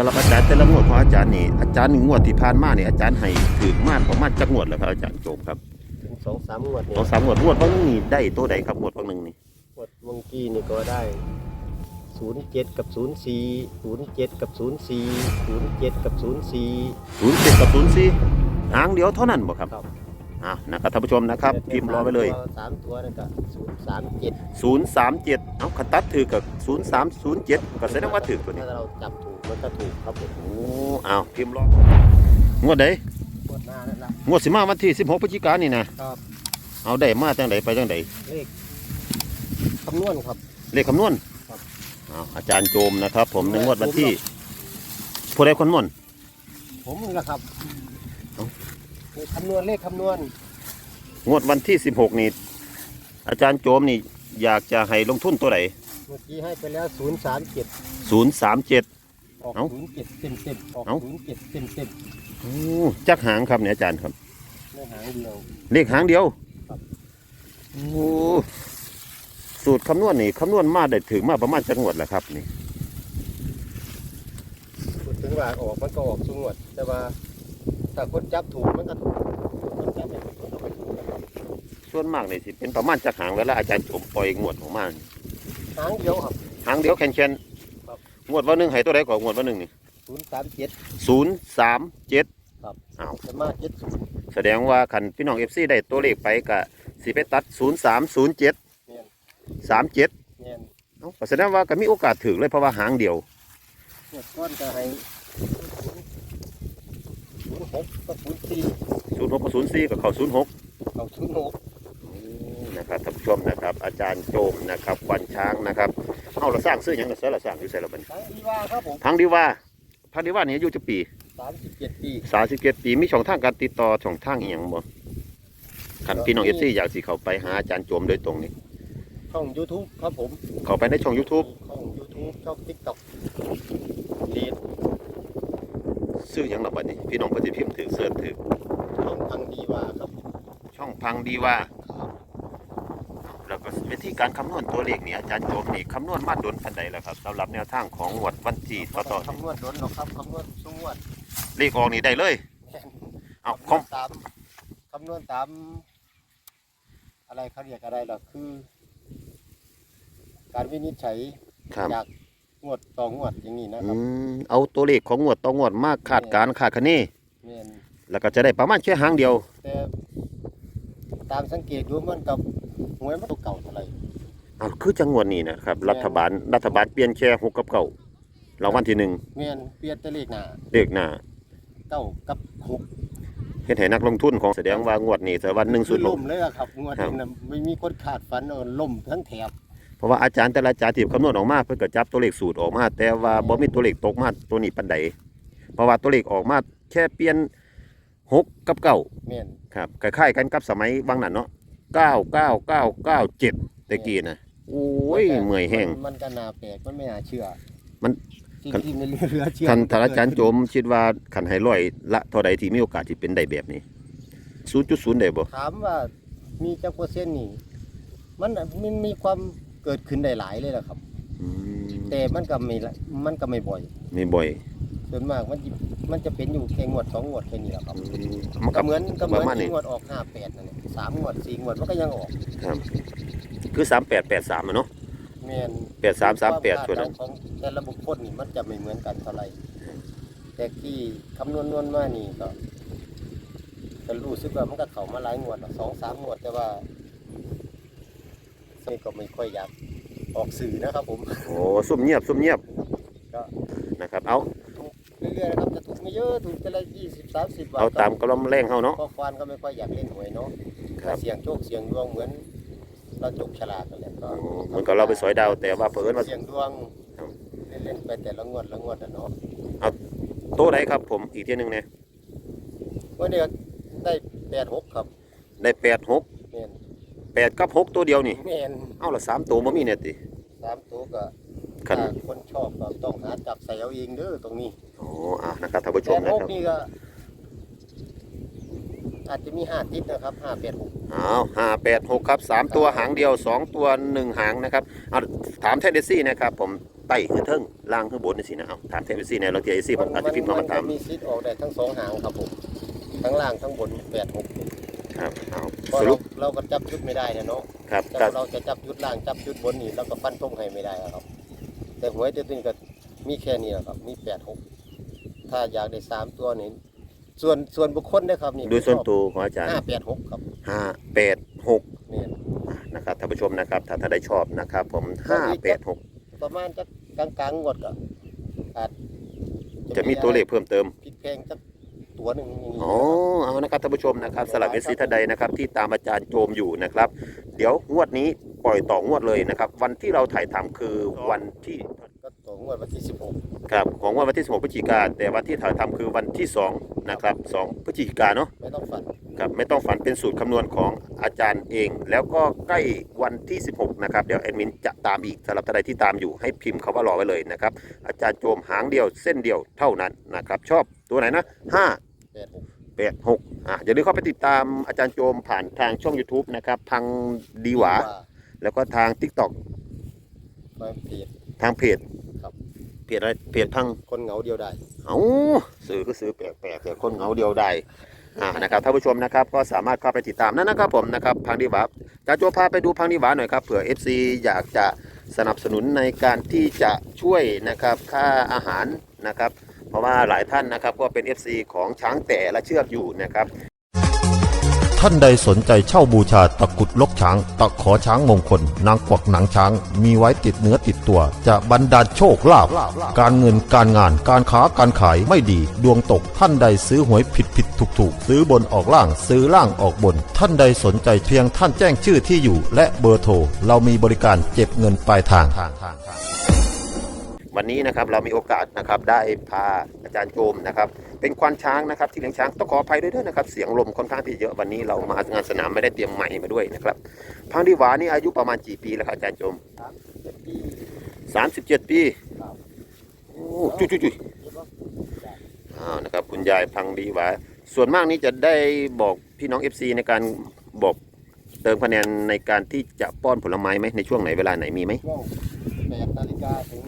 สำหรับอาจารย์แต่ละงวดของอาจารย์นี่อาจารย์นี่งวดที่ผ่านมานี่อาจารย์ให้ถือมากประมาณจักงวดแล้วครับอาจารย์โจมครับถึงสองสามงวดสเนี่อยงสามงวดงวดบางนึงนี่ได้ตัวใดครับงวดบางนึงนี่งวดวงกี้นี่ก็ได้ศูนย์เจ็ดกับศูนย์สี่ศูนย์เจ็ดกับศูนย์สี่ศูนย์เจ็ดกับศูนย์สี่ ศูนย์เจ็ดกับศูนย์สี่หางเดียวเท่านั้นบ่ครับ ครับ อ่านะครับท่านผู้ชมนะครับพิมพ์รอไปเลย สามตัวนั่นก็ศูนย์สามเจ็ดศูนย์สามเจ็ดเอาคันตัดถือกับศูนย์สามศูนย์เจ็ดก็แสดงว่าถือตัวนี้ ถ้าเราจับถูกมันก็ถูกครับผมโอ้เอาพิมพ์รองวดใดงวดหน้านั่นละ งวดสิมาวันที่สิบหกพฤศจิกายนนี่นะครับ เอาได้มาจังไดไปจังไดเลขคำนวณครับ เลขคำนวณครับ เอาอาจารย์โจมนะครับ ผมในงวดวันที่ผู้ใดคนม่วนผมนี่แหละครับเอ้าเลข คำนวณเลขคำนวณ งวดวันที่สิบหกนี่ อาจารย์โจมนี่ อยากจะให้ลงทุนตัวไหนเมื่อกี้ให้ไปแล้วศูนย์สามเจ็ดศูนย์สามเจ็ดออกเอ้าศูนย์เจ็ดเต็มเต็มๆออกเอ้า ศูนย์เจ็ดเต็มเต็มจักหางครับเนี่ยอาจารย์ครับๆในหางเดียว เลขหางเดียวครับ โอ้สูตรคำนวณนี่คำนวณมาได้ถึงมาประมาณจักงวดแหละครับนี่ พูดถึงว่าออกมันก็ออกสุงวดแต่ว่า ถ้าคนจับถูกมันก็ถูกคนจับไม่ถูกมันก็ไม่ถูกนะครับส่วนมากนี่สิเป็นประมาณจักหางเวลาอาจารย์โจมปล่อยงวดออกมานี่หางเดียวครับ หางเดียวแคนแคนครับงวดวันหนึ่งให้ตัวใดก่อนงวดวันหนึ่งนี่ศูนย์สามเจ็ดศูนย์สามเจ็ดครับอ้าวจะมาเจ็ดศูนย์แสดงว่าคันพี่น้องเอฟซีได้ตัวเลขไปกะสิไปตัดศูนย์สามศูนย์เจ็ดเนี่ยสามเจ็ดเนี่ยแสดงว่าก็มีโอกาสถึงเลยเพราะว่าหางเดียวเนี่ยก้อนจะให้ศูนย์ห กก็ศูนย์สี่ศูนย์หกกับศูนย์สี่กับเขาศูนย์หกเอาศูนย์หกนะครับท่านผู้ชมนะครับ อาจารย์โจมนะครับวันช้างนะครับเอาเราสร้างซื้อหยังกับเสือเราสร้างอยู่ใส่ละบัดนทางที่ว่าครับผมพังดีว่าพังดีว่านี่อายุจะปีสามสิบเจ็ดปีสามสิบเจ็ดปีมีช่องทางการติดต่อช่องทางอีหยังบ่คันพี่น้องเอฟซีอยากสิเข้าไปหาอาจารย์โจมโดยตรงนี่ช่อง YouTube ครับผม เข้าไปในช่อง YouTube ช่อง YouTube ช่อง TikTok เรียน ซื้อหยังละบัดนี้ พี่น้องปฏิพิมพ์ถือเสิร์ชถือช่องทางดีว่าครับ ช่องพังดีว่าแล้วก็วิธีการคำนวณตัวเลขนี่อาจารย์โจมนี่คำนวณมาโดนพันใดแล้วครับสำหรับแนวทางของงวดวันที่ต่อต่อคำนวณล้นหรอกครับคำนวณสงวดเลขออกนี่ได้เลยเอาขคำนอวงณตามคำนวณตาม อะไรเขาเรียกอะไรหรอคือ การวินิจฉัยครับจาก งวดต่องวดอย่างนี้นะคอืรับมเอาตัวเลขของงวดต่องวดมาคาดการณ์คาดคะเนเมนแล้วก็จะได้ประมาณแค่หางเดียว แต่ตามสังเกตดูมันกับหวยมันตัวเก่าเท่าไหร่เอาคือจังหวดนี้นะครับ รัฐบาลรัฐบาลเปลี่ยนแค่หกกับเก่ารางวัลที่หนึ่งเมนเปลี่ยนแต่เลขหน้าเลขหน้าเก้ากับหกเฮ็ดให้นักลงทุนของแสดงว่างวดนี้แต่วันหนึ่งคืสุอดลล่มมเลยอะครับงวดครับนี้นะไม่มีคนขาดฝันเออล่มทั้งแถบ เพราะว่าอาจารย์แต่ละอาจารย์ที่คำนวณออกมาเพื่อก็จับตัวเลขสูตรออกมา แต่ว่าบ่มีตัวเลขตกมาตัวนี้ปันใดเพราะว่าตัวเลขออกมาแค่เปลี่ยนหกกับเก้าเมนครับคล้ายๆกันกับสมัยบางนั้นเนาะเก้าเก้าเก้าเก้าเจ็ดตะกี้นะโอ้ยเมื่อยแห้งมันก็น่าแปลกมันไม่น่าเชื่อ มันสิ่งคันที่ไม่เหลือเชื่อท่านมัท่านอาจารย์โจเกิดมคิดว่าขันให้ร้อยละเท่าใดที่มีโอกาสที่เป็นได้แบบนี้ศูนย์จุดศูนย์ได้บ่ถามว่ามีจักเปอร์เซ็นต์นี่มันมันมีความเกิดขึ้นได้หลายเลยแหละครับ อืมแต่มันก็ไม่ละมันก็ไม่บ่อยมีบ่อยส่วนมากมันจะมันจะเป็นอยู่แค่งวดสองงวดแค่นี้แหละครับอืมมันก็ก็เหมือนก็เหปมือนระมาณนี้ที่งวดออกห้าแปดนั่นแหละสามงวดสี่งวดมันก็ยังออกครับ คือสามแปดแปดสามอะเนาะแม่นแปดสามสามแปดควส่วนคานั้นเดาของแต่ละบุคคลนี่มันจะไม่เหมือนกันเท่าไหร่แต่ที่คำนวณนวณมานี่ก็ก็รู้สึกว่ามันก็เข้ามาหลายงวดแล้วสองสามงวดแต่ว่า นี่ก็ไม่ค่อยอยากออกสื่อนะครับผมโอ้ซุ่มเงียบซุ่มเงียบก็นะครับ เอาถูกเรื่อยๆนะครับจะถูกไม่เยอะถูกแต่ละยี่สิบสามสิบบาทเอาตามกำลังแรงเฮาเนาะก็ควานก็ไม่ค่อยอยากเล่นหวยเนาะครับเสียงโชคเสียงดวงเหมือนเราจกฉลากกันแหละก็โอ้เหมือนกับเราไปสอยดาวแต่ว่าเพิ่นว่าเสียงดวงครับเล่นๆไปแต่ละงวดละงวดอะเนาะโตได้ครับ ผมอีกทีหนึงเนี่ยวันนี้ได้แปดหกครับ ได้แปดหกเมน แปดกับหกตัวเดียวนี่เมนเอาละสามตัวบ่มีเนี่ยติสามตัวก็คันถ้าคนชอบก็ต้องหาจับใส่เอาเองเด้อตรงนี้โอ้อะนะครับท่านผู้ชแปมดนะหกครับนี่ก็ อาจจะมีห้าติดนะครับห้าแปดหกเอาห้าแปดหกครับสามตัวหางเดียวสองตัวหนึ่งหางนะครับเอาถามเทนเดซี่นะครับ ผมไต่ขึ้นเทิงล่างขึ้นบนนี่สินะเอาถามเทฟซีในเราเทียซีผมอาจจะพิมพ์มามาถามนมีซิดออกได้ทั้งสองหางครับผม ทั้งล่างทั้งบนแปดหก ครับเอาเพราะสเรารุปเราก็จับชุดไม่ได้นะเนาะครับแต่ก็เราจะจับชุดล่างจับชุดบนนี่เราก็ฟันธงให้ไม่ได้ครับ แต่หวยตัวนี้ก็มีแค่นี้แหละครับ มีแปดหกถ้าอยากได้สามตัวนี่ส่วนส่วนบุคคลนะครับนี่โดยส่วนตัวของอาจารย์ห้าแปดหกครับห้าแปดหกเนี่ย นะครับท่านผู้ชมนะครับถ้าท่านได้ชอบนะครับ ผมห้าแปดหกประมาณจะกลางกลางๆงวดก็อาจจะมีตัวเลขเพิ่มเติมพลิกแพงสัก ตัวหนึ่งอย่างนี้อ๋อเอานะครับท่านผู้ชมนะครับสลับเอซีท่านใดนะครับที่ตามอาจารย์โจมอยู่นะครับ เดี๋ยวงวดนี้ปล่อยต่องวดเลยนะครับ วันที่เราถ่ายทำคือวันที่ ก็ตัวงวดวันที่สิบหกครับของวันที่ 16พฤศจิกาแต่วันที่ถ่ายทำคือวันที่ 2 นะครับ 2 พฤศจิกาเนาะไม่ต้องฝันครับไม่ต้องฝันเป็นสูตรคำนวณของอาจารย์เอง แล้วก็ใกล้วันที่ 16 นะครับ เดี๋ยวแอดมินจะตามอีกสำหรับท่านใดที่ตามอยู่ให้พิมพ์คาว่ารอไว้เลยนะครับ อาจารย์โจมหางเดียวเส้นเดียวเท่านั้นนะครับ ชอบตัวไหนนะ 5 แปดหกแปดหกอะอย่าลืมเข้าไปติดตามอาจารย์โจมผ่านทางช่อง YouTube นะครับ พังดีหวา แล้วก็ทาง TikTok มาเพจ ทางเพจครับ เพจอะไรเพจพัง คนเหงาเดียวได้เอาซื้อก็ซื้อแปลกๆแต่คนเหงาเดียวได้อ่านะครับท่านผู้ชมนะครับก็สามารถเข้าไปติดตามนั่นนะครับผมนะครับพังดีหวาอาจารย์โจพาไปดูพังดีหวาหน่อยครับเผื่อ FC อยากจะสนับสนุนในการที่จะช่วยนะครับค่าอาหารนะครับ เพราะว่าหลายท่านนะครับก็เป็น FC ของช้างแต่ละเชือกอยู่นะครับ ท่านใดสนใจเช่าบูชาตะกรุดลกช้าง ตะขอช้างมงคล นางกวักหนังช้าง มีไว้ติดเนื้อติดตัว จะบรรดาลโชคลาภการเงินการงานการค้าการขายไม่ดี ดวงตกท่านใดซื้อหวยผิดผิดถูกถูกซื้อบนออกล่างซื้อล่างออกบน ท่านใดสนใจเพียงท่านแจ้งชื่อที่อยู่ และเบอร์โทรเรามีบริการเก็บเงินปลายทาง วันนี้นะครับเรามีโอกาสนะครับได้พาอาจารย์โจมนะครับเป็นควานช้างนะครับที่เลี้ยงช้างต้องขออภัยด้วยด้วยนะครับเสียงลมค่อนข้างที่เยอะวันนี้เรามางานสนามไม่ได้เตรียมไมค์มาด้วยนะครับพังดีหวานี่อายุประมาณกี่ปีแล้วครับอาจารย์โจมสามเจ็ดปี37ปีครับโอ้จุยจุยจุยเห็นปะอ้าวนะครับคุณยายพังดีหวาส่วนมากนี้จะได้บอกพี่น้อง FC ในการบอกเติมคะแนนในการที่จะป้อนผลไม้ไหมในช่วงไหนเวลาไหนมีไหมช่วงแปดนาฬิกาถึง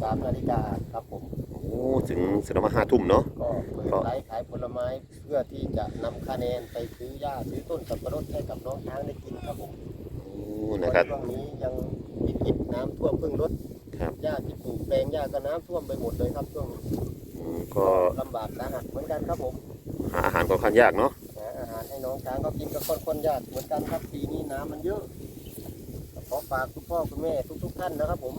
ยี่สิบสามนาฬิกาครับผม โอ้ถึงแสดงว่าห้าทุ่มเนาะ ก็เปิดไลฟ์ขายผลไม้เพื่อที่จะนำคะแนนไปซื้อหญ้าซื้อต้นสับปะรดให้กับน้องช้างได้กินครับผมโอ้นะครับช่วงนี้ยังวิกฤตน้ำท่วมเพิ่งลดครับ หญ้าที่ปลูกแปลงหญ้าก็น้ำท่วมไปหมดเลยครับช่วงนี้อืมก็ลำบากสาหัสเหมือนกันครับผมหาอาหารค่อนข้างยากเนาะ หาอาหารให้น้องช้างก็กินก็ค่อนข้างยากเหมือนกันครับปีนี้น้ำมันเยอะขอฝากคุณพ่อคุณแม่ทุก ๆ ท่านนะครับผม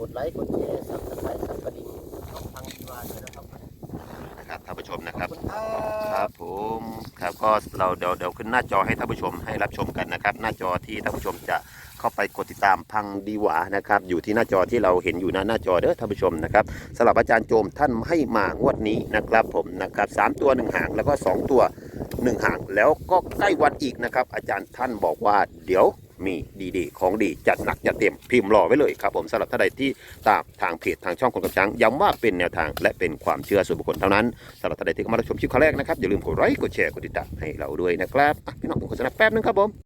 กดไลค์กดแชร์สับสไครต์สับกระดิ่งช่องทางทีวาด้วยนะครับนะครับท่านผู้ชมนะคขรัอบบคุณครัครับบผมครับก็เราเดี๋ยวเดี๋ยวขึ้นหน้าจอให้ท่านผู้ชมให้รับชมกันนะครับ หน้าจอที่ท่านผู้ชมจะเข้าไปกดติดตามพังดีหวานะครับ อยู่ที่หน้าจอที่เราเห็นอยู่หน้าหน้าจอเด้อท่านผู้ชมนะครับสำหรับอาจารย์โจมท่านให้มางวดนี้นะครับผมนะครับสามตัวหนึ่งหางแล้วก็สองตัวหนึ่งหางแล้วก็ใกล้วันอีกนะครับ อาจารย์ท่านบอกว่าเดี๋ยว มีดีๆของดีจัดหนักจัดเต็มพิมพ์รอไว้เลยครับผมสำหรับท่านใดที่ตามทางเพจทางช่องคนกับช้างย้ำว่าเป็นแนวทางและเป็นความเชื่อส่วนบุคคลเท่านั้นสำหรับท่านใดที่เข้ามารับชมคลิปครั้งแรกนะครับอย่าลืมกดไลค์กดแชร์กดติดตามให้เราด้วยนะครับอะพี่น้องผมโฆษณาแป๊บนึงครับผม